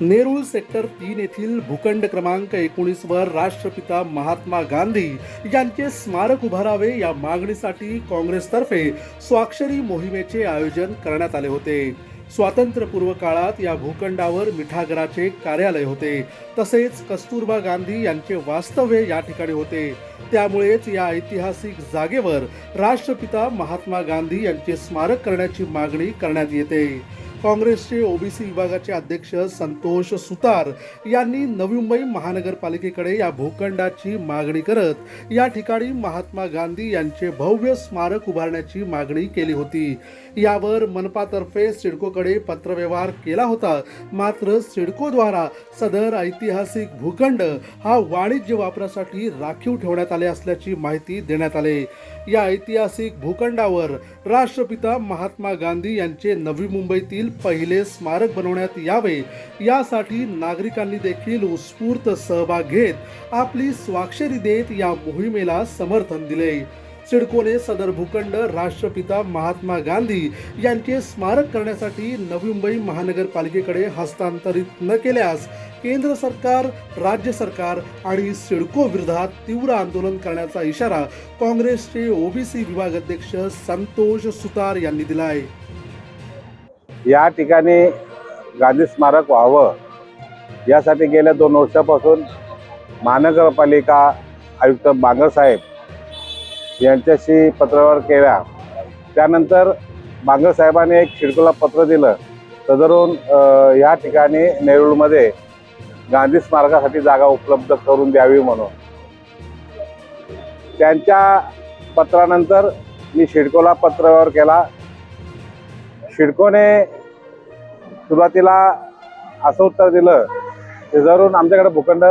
Nerul sector तीन येथील भूखंड क्रमांक एकोणीस वर राष्ट्रपिता महात्मा गांधी यांचे स्मारक उभारावे या मागणीसाठी काँग्रेसतर्फे स्वाक्षरी मोहिमेचे आयोजन करण्यात आले होते. स्वातंत्र्यपूर्व काळात या भूखंडावर मिठागराचे कार्यालय होते. तसेच कस्तुरबा गांधी यांचे वास्तव्य या ठिकाणी होते. त्यामुळेच या ऐतिहासिक जागेवर राष्ट्रपिता महात्मा गांधी यांचे स्मारक करण्याची मागणी करण्यात येते. काँग्रेसचे ओबीसी विभागाचे अध्यक्ष संतोष सुतार यांनी नवी मुंबई महानगरपालिकेकडे या भूखंडाची मागणी करत या ठिकाणी महात्मा गांधी यांचे भव्य स्मारक उभारण्याची मागणी केली होती. यावर मनपातर्फे सिडकोकडे पत्रव्यवहार केला होता. मात्र सिडकोद्वारा सदर ऐतिहासिक भूखंड हा वाणिज्य वापरासाठी राखीव ठेवण्यात आले असल्याची माहिती देण्यात आली. या ऐतिहासिक भूखंडावर राष्ट्रपिता महात्मा गांधी यांचे नवी मुंबईतील पहिले स्मारक बनवण्यात यावे. यासाठी नागरिकांनी देखील उत्स्फूर्त सहभाग घेत आपली स्वाक्षरी देत या मोहिमेला समर्थन दिले. सिडकोने सदर भूखंड राष्ट्रपिता महात्मा गांधी यांचे स्मारक करण्यासाठी नवी मुंबई महानगरपालिकेकडे हस्तांतरित न केल्यास केंद्र सरकार राज्य सरकार आणि सिडको विरोधात तीव्र आंदोलन करण्याचा इशारा काँग्रेसचे ओबीसी विभाग अध्यक्ष संतोष सुतार यांनी दिलाय. या ठिकाणी गांधी स्मारक व्हावं यासाठी गेल्या दोन वर्षापासून महानगरपालिका आयुक्त बांगरसाहेब यांच्याशी पत्रव्यवहार केला. त्यानंतर बांगरसाहेबांनी एक शिडकोला पत्र दिलं. सदरून या ठिकाणी नेरूळमध्ये गांधी स्मारकासाठी जागा उपलब्ध करून द्यावी म्हणून. त्यांच्या पत्रानंतर मी शिडकोला पत्रव्यवहार केला. शिडकोने सुरुवातीला असं उत्तर दिलं की जरूर आमच्याकडे भूखंड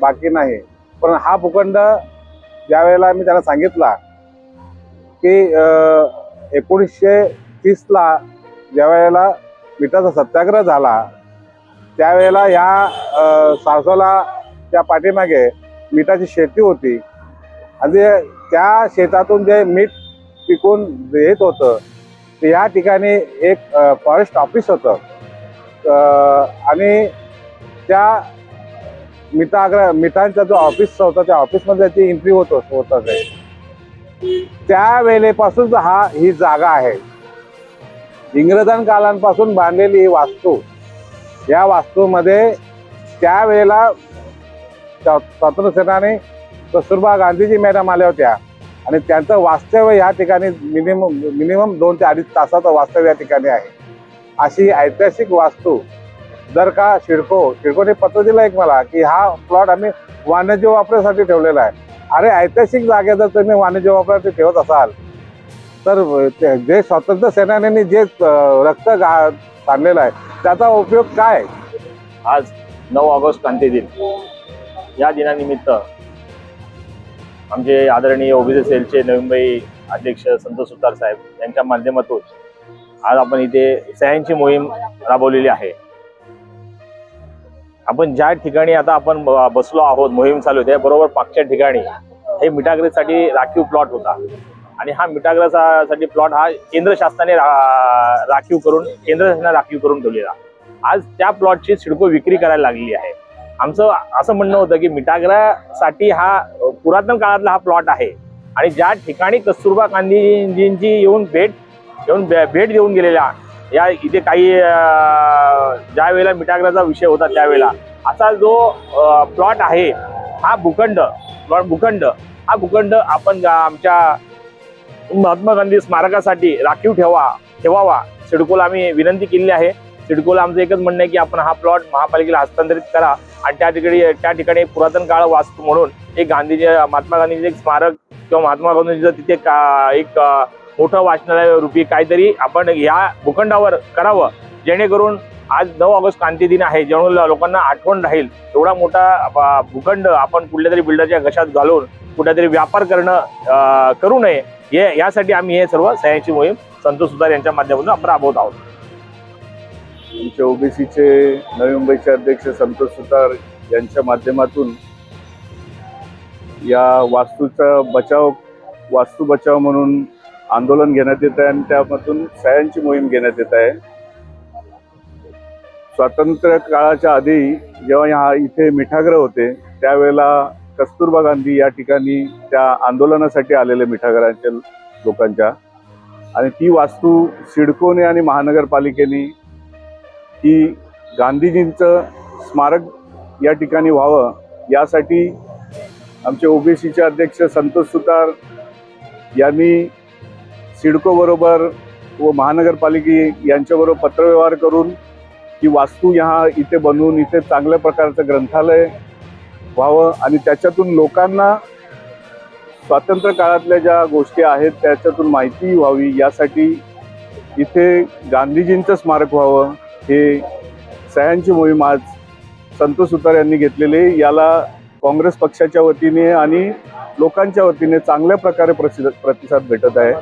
बाकी नाही. पण हा भूखंड ज्यावेळेला मी त्याला सांगितला की एकोणीसशे तीसला ज्या वेळेला मिठाचा सत्याग्रह झाला त्यावेळेला या अ, सारसोला त्या पाठीमागे मिठाची शेती होती. आणि त्या शेतातून जे मीठ पिकून येत होतं ते या ठिकाणी एक फॉरेस्ट ऑफिस होतं. आणि त्या मिठाग्र मिटांचा जो ऑफिस होता त्या ऑफिसमध्ये त्याची एंट्री होत होत असे. त्यावेळेपासून हा ही जागा आहे. इंग्रजां कालांपासून बांधलेली ही वास्तू. या वास्तूमध्ये त्यावेळेला स्वा- कस्तुरबा गांधीजी मॅडम आल्या होत्या. आणि त्यांचं वास्तव्य या ठिकाणी मिनिमम मिनिमम दोन ते अडीच तासाचं वास्तव्य या ठिकाणी आहे. अशी ऐतिहासिक वास्तू जर का शिडको शिडकोने पत्र दिलं एक मला की हा प्लॉट आम्ही वाणिज्य वापरासाठी ठेवलेला आहे. अरे ऐतिहासिक जागे जर तुम्ही वाणिज्य वापरासाठी ठेवत असाल तर ते- जे स्वातंत्र्य सेनान्यांनी जे रक्त गा सांडलेलं आहे त्याचा उपयोग काय? आज नऊ ऑगस्ट क्रांती दिन या दिनानिमित्त आमचे आदरणीय ओबीसी सेलचे नवी मुंबई अध्यक्ष संतोष सुतार साहेब यांच्या माध्यमातून आज आपण इथे सह्यांची मोहीम राबवलेली आहे. आपण ज्या ठिकाणी आता आपण ब- बसलो आहोत मोहीम चालू आहे बरोबर पाकच्या ठिकाणी हे मिठागरीसाठी राखीव प्लॉट होता. आणि हा मिठागरासाठी प्लॉट हा केंद्र शासनाने रा- राखीव करून केंद्र शासनाने राखीव करून ठेवलेला. आज त्या प्लॉटची सिडको विक्री करायला लागली आहे. आमचं असं म्हणणं होतं की मिठागरासाठी हा पुरातन काळातला हा प्लॉट आहे. आणि ज्या ठिकाणी कस्तुरबा गांधीजींची येऊन भेट येऊन भेट देऊन गेलेल्या या इथे काही ज्या वेळेला मिठाग्राचा विषय होता त्यावेळेला. असा जो प्लॉट आहे हा भूखंड प्लॉट भूखंड हा भूखंड आपण आमच्या महात्मा गांधी स्मारकासाठी राखीव ठेवा ठेवावा. सिडकोला आम्ही विनंती केलेली आहे. सिडकोला आमचं एकच म्हणणं आहे की आपण हा प्लॉट महापालिकेला हस्तांतरित करा आणि त्या ठिकाणी त्या ठिकाणी पुरातन काळ वास्तू म्हणून एक गांधीजी महात्मा गांधीचे एक स्मारक किंवा महात्मा गांधीचं तिथे का- एक मोठं वाचनालय रूपी काहीतरी आपण या भूखंडावर करावं. जेणेकरून आज नऊ ऑगस्ट क्रांती दिन आहे. जेणेकरून लोकांना आठवण राहील. एवढा मोठा भूखंड आपण कुठल्या तरी बिल्डरच्या घशात घालून कुठल्यातरी व्यापार करणं करू नये. हे यासाठी आम्ही हे सर्व सह्याची मोहीम संतोष सुतार यांच्या माध्यमातून आपण राबवत आहोत. आमच्या ओबीसीचे नवी मुंबईचे अध्यक्ष संतोष सुतार यांच्या माध्यमातून या वास्तूचा बचाव वास्तू बचाव म्हणून आंदोलन घेण्यात येत आहे आणि त्यामधून सह्यांची मोहीम घेण्यात येत आहे. स्वातंत्र्य काळाच्या आधी जेव्हा ह्या इथे मिठाग्र होते त्यावेळेला कस्तुरबा गांधी या ठिकाणी त्या आंदोलनासाठी आलेले मिठागरांच्या लोकांच्या. आणि ती वास्तू सिडकोने आणि महानगरपालिकेने ही गांधीजींचं स्मारक या ठिकाणी व्हावं यासाठी आमचे ओबीसीचे अध्यक्ष संतोष सुतार यांनी सिडकोबरोबर व महानगरपालिके यांच्याबरोबर पत्रव्यवहार करून की वास्तू ह्या इथे बनवून इथे चांगल्या प्रकारचं ग्रंथालय व्हावं आणि त्याच्यातून लोकांना स्वातंत्र्य काळातल्या ज्या गोष्टी आहेत त्याच्यातून माहिती व्हावी यासाठी इथे गांधीजींचं स्मारक व्हावं हे सह्यांची मोहीम आज संतोष सुतार यांनी घेतलेली याला काँग्रेस पक्षाच्या वतीने आणि लोकांच्या वतीने चांगल्या प्रकारे प्रसिद्ध प्रतिसाद भेटत आहे.